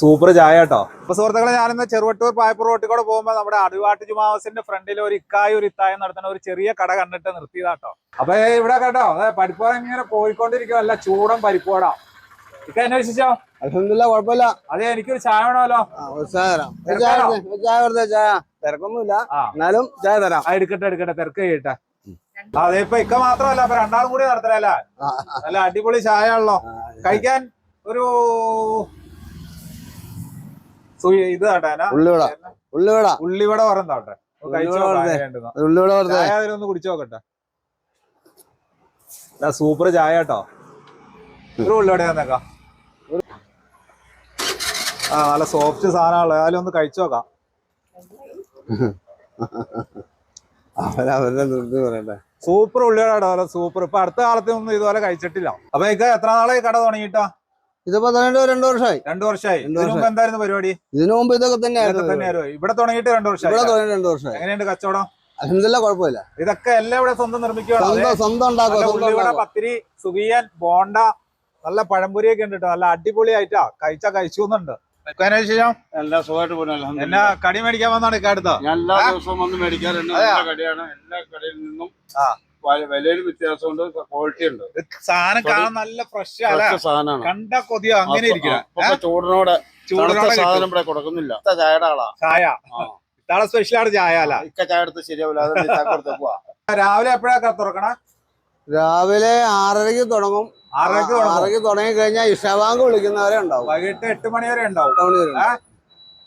Super ചായ കേട്ടോ. അപ്പൊ സുഹൃത്തുക്കളെ ഞാനിന്ന് ചെറുവട്ടൂർ പായപ്പൂർ റോട്ടിൽ കൂടെ പോകുമ്പോൾ നമ്മുടെ അടിവാട്ട് ജുമാവസിന്റെ ഫ്രണ്ടിൽ ഒരു ഇക്കായും ഒരു ഇത്തായും നടത്തുന്ന ഒരു ചെറിയ കട കണ്ടിട്ട് നിർത്തിയതാട്ടോ അപ്പൊ ഇവിടെ കേട്ടോ അതെ പരിപ്പോട ഇങ്ങനെ പോയിക്കൊണ്ടിരിക്കും അല്ല ചൂടം പരിപ്പോട ഇക്ക അന്വേഷിച്ചോ അലഹമില്ല കുഴപ്പമില്ല. അതെ എനിക്കൊരു ചായ വേണമല്ലോ. ഒരു ചായ ചായ തിരക്കൊന്നുമില്ല. എന്നാലും ചായ തരാം. ആ എടുക്കട്ടെ എടുക്കട്ടെ തിരക്ക് കഴിയട്ടെ. അതെ ഇപ്പൊ ഇക്ക മാത്രമല്ല അപ്പൊ രണ്ടാളും കൂടി നടത്തലല്ലേ നല്ല അടിപൊളി ചായ ആണല്ലോ. കഴിക്കാൻ ഒരു ഇത് ഉള്ളിവട. ഉള്ളിവട. ഉള്ളിവട പറഞ്ഞോട്ടെ ഉള്ളിവട കുടിച്ചു നോക്കട്ടെ. സൂപ്പർ ചായ കേട്ടോ. ഒരു ഉള്ളിവട തന്നേക്കാം. ആ നല്ല സോഫ്റ്റ് അതിലൊന്ന് ഒന്ന് കഴിച്ചു നോക്കാം. അവരവരുടെ നിർത്തി പറയട്ടെ. സൂപ്പർ ഉള്ളിവട സൂപ്പർ. ഇപ്പൊ അടുത്ത കാലത്തൊന്നും ഇതുപോലെ കഴിച്ചിട്ടില്ല. അപ്പൊ എത്ര നാളെ കട തുടങ്ങിയിട്ടോ? ഇതിപ്പോ രണ്ടു വർഷമായി രണ്ടു വർഷമായി എന്തായിരുന്നു പരിപാടി? ഇതിനു മുമ്പ് ഇതൊക്കെ തന്നെയായിരുന്നു ഇവിടെ തുടങ്ങിയിട്ട് രണ്ടു ഇവിടെ തുടങ്ങി തുടങ്ങിയിട്ട് രണ്ടു വർഷമായി എങ്ങനെയുണ്ട് കച്ചവടം? അലഹമില്ല കുഴപ്പമില്ല. ഇതൊക്കെ എല്ലാം ഇവിടെ സ്വന്തം നിർമ്മിക്കുകയാണ്. സ്വന്തം സ്വന്തം ഉണ്ടാക്കുക പത്തിരി സുഖിയൻ ബോണ്ട നല്ല പഴംപൊരിയൊക്കെ ഉണ്ട് കേട്ടോ. നല്ല അടിപൊളിയായിട്ടാ കഴിച്ചാ കഴിച്ചു എന്നുണ്ട് ശേഷം എല്ലാ സുഖമായിട്ട് പോകുന്നു എന്നാ. കടി മേടിക്കാൻ വന്നാണ് കേട്ടോ ഞാൻ എല്ലാ ദിവസവും വന്ന് മേടിക്കാറുണ്ട്. അതെയോ? കടിയാണ്. എല്ലാ കടയിൽ നിന്നും ആ. വിലയിൽ വ്യത്യാസമുണ്ട് ക്വാളിറ്റി ഉണ്ട്. സാധനം കാണാൻ നല്ല ഫ്രഷ് സാധനമാണ്. കണ്ട കൊതിയോ അങ്ങനെ ചൂടിനോടെ ചൂടോടെ സാധനം ഇവിടെ കൊടുക്കുന്നില്ല. ചായയുടെ ആളാ. ചായ. ആ. ഇത്താളെ സ്പെഷ്യലാണ് ചായ അല്ല ഇക്ക ചായ എടുത്ത് ശരിയാവില്ല രാവിലെ എപ്പോഴാ തുറക്കണ? രാവിലെ ആറരയ്ക്ക് തുടങ്ങും. ആറരയ്ക്ക് ആറരയ്ക്ക് തുടങ്ങി കഴിഞ്ഞാൽ ഇഷാബാങ്ക് വിളിക്കുന്നവരെ ഉണ്ടാവും. വൈകിട്ട് എട്ട് മണി വരെ ഉണ്ടാവും. എട്ട് മണി വരെ ഉണ്ടാവും.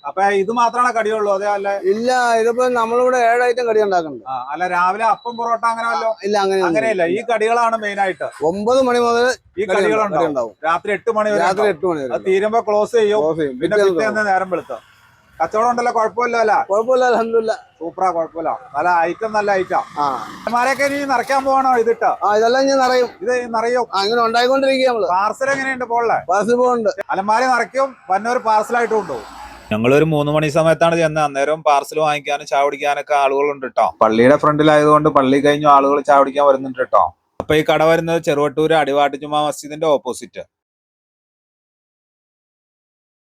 അപ്പൊ ഇത് മാത്രമാണ് കടിയുള്ളൂ? അതെ അല്ല ഇല്ല ഇതിപ്പോ നമ്മളിവിടെ ഏഴ് ഐറ്റം കടി ഉണ്ടാക്കുന്നുണ്ട്. അല്ല രാവിലെ അപ്പം പൊറോട്ട അങ്ങനെ വല്ലോ? ഇല്ല അങ്ങനെ അങ്ങനെയല്ല. ഈ കടികളാണ് മെയിൻ ആയിട്ട്. ഒമ്പത് മണി മുതൽ ഈ കടി കടികളുണ്ടാവും. രാത്രി എട്ട് മണി വരെ രാത്രി. എട്ട് മണി വരെ തീരുമ്പോ ക്ലോസ് ചെയ്യും. പിന്നെ പിറ്റേന്ന് നേരം വെളുത്തോ? കച്ചവടം ഉണ്ടല്ലോ കുഴപ്പമില്ല അല്ല? കുഴപ്പമില്ല അലഹമില്ല സൂപ്പറാ കുഴപ്പമില്ല. നല്ല ഐറ്റം നല്ല ഐറ്റം ആ. അലമാരൊക്കെ ഇനി നിറയ്ക്കാൻ പോകണോ ഇതിട്ട്? ആ ഇതെല്ലാം ഞാൻ നിറയും. ഇത് നിറയും? അങ്ങനെ ഉണ്ടായിക്കൊണ്ടിരിക്കുക നമ്മൾ. പാർസൽ എങ്ങനെയുണ്ട് പോളെ പാർസൽ പോകുന്നുണ്ട് അലമാരി നിറയ്ക്കും വന്നൊരു പാർസലായിട്ട് കൊണ്ടുപോകും. ഞങ്ങളൊരു മൂന്ന് മണി സമയത്താണ് ചെന്നത് അന്നേരം പാർസൽ വാങ്ങിക്കാനും ചായ കുടിക്കാനൊക്കെ ആളുകളുണ്ട് കേട്ടോ പള്ളിയുടെ ഫ്രണ്ടിലായതുകൊണ്ട് പള്ളി കഴിഞ്ഞു ആളുകൾ ചായ കുടിക്കാൻ വരുന്നുണ്ട് കേട്ടോ അപ്പൊ ഈ കട വരുന്നത് ചെറുവട്ടൂര് അടിവാട്ട് ജുമാ മസ്ജിദിന്റെ ഓപ്പോസിറ്റ്